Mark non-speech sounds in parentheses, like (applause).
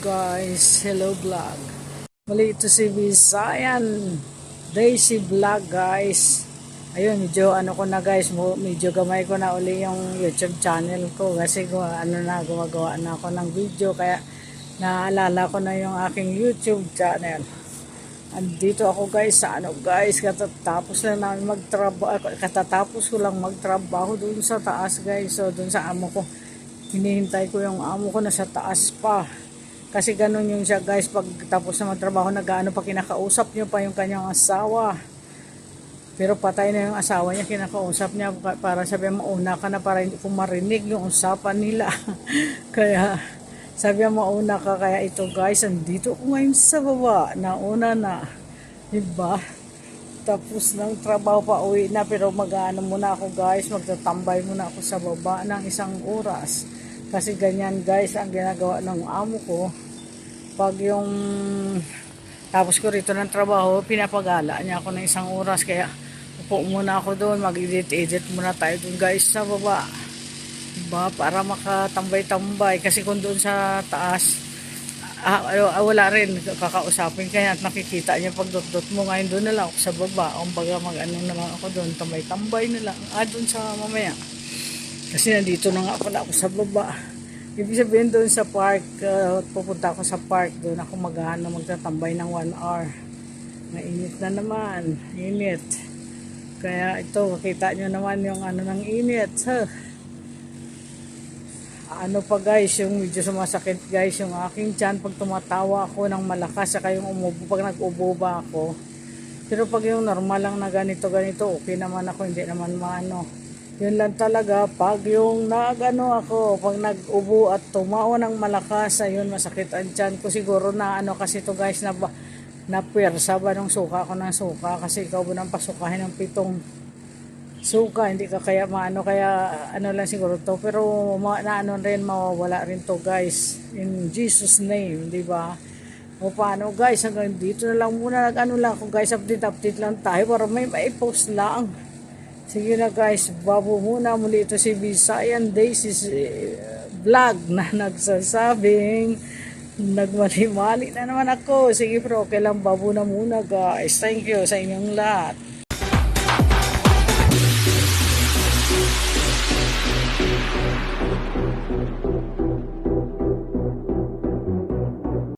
guys, hello vlog. Muli ito si Visayan Daisy Vlog guys. Ayun, medyo ano ko na guys, medyo gamay ko na uli yung YouTube channel ko kasi ano na, gumagawa na ako ng video kaya naalala ko na yung aking YouTube channel. Andito ako guys sa ano guys, katatapos na namin magtrabaho, katatapos ko lang magtrabaho doon sa taas guys. So doon sa amo ko, hinihintay ko yung amo ko na sa taas pa. Kasi ganun yung siya guys, pag tapos na magtrabaho, nag-ano pa kinakausap niyo pa yung kanyang asawa. Pero patay na yung asawa niya, kinakausap niya pa- para sabi mauna ka na para hindi ko marinig yung usapan nila. (laughs) kaya sabi mauna ka, kaya ito guys, andito ko ngayon sa baba, nauna na. Diba? Tapos ng trabaho pa uwi na, pero mag-ano muna ako guys, magtatambay muna ako sa baba ng isang oras. Kasi ganyan guys ang ginagawa ng amo ko. Pag yung tapos ko rito ng trabaho, pinapagala niya ako ng isang oras. Kaya upo muna ako doon, mag-edit-edit muna tayo doon guys sa baba. Diba? Para makatambay-tambay. Kasi kung doon sa taas, ah, ah, wala rin kakausapin. Kaya nakikita niya pag dot-dot mo ngayon doon na lang ako sa baba. Kumbaga mag-ano na lang ako doon, tambay-tambay na lang. Ah, doon sa mamaya. Kasi nandito na nga pala ako sa baba. Ibig sabihin doon sa park, uh, pupunta ako sa park, doon ako maghahano magtatambay ng 1 hour. Mainit na naman, init. Kaya ito, kita nyo naman yung ano ng init. Huh. Ano pa guys, yung medyo sumasakit guys, yung aking tiyan pag tumatawa ako ng malakas, saka yung umubo, pag nag-ubo ba ako. Pero pag yung normal lang na ganito, ganito, okay naman ako, hindi naman maano. Yun lang talaga, pag yung nagano ako, pag nag-ubo at tumawa ng malakas, ayun, masakit ang tiyan ko. Siguro na ano kasi to guys, na, na pwersa ba nung suka ko ng suka, kasi ikaw ba nang pasukahin ng pitong suka, hindi ka kaya maano, kaya ano lang siguro to. Pero ma, na ano rin, mawawala rin to guys, in Jesus name, di ba? O paano guys, hanggang dito na lang muna, nag-ano lang ako guys, update-update lang tayo para may maipost lang. Sige na guys, babo muna muli ito si Visayan Daisy eh, vlog na (laughs) nagsasabing nagmali-mali na naman ako. Sige bro, okay lang babo na muna guys. Thank you sa inyong lahat.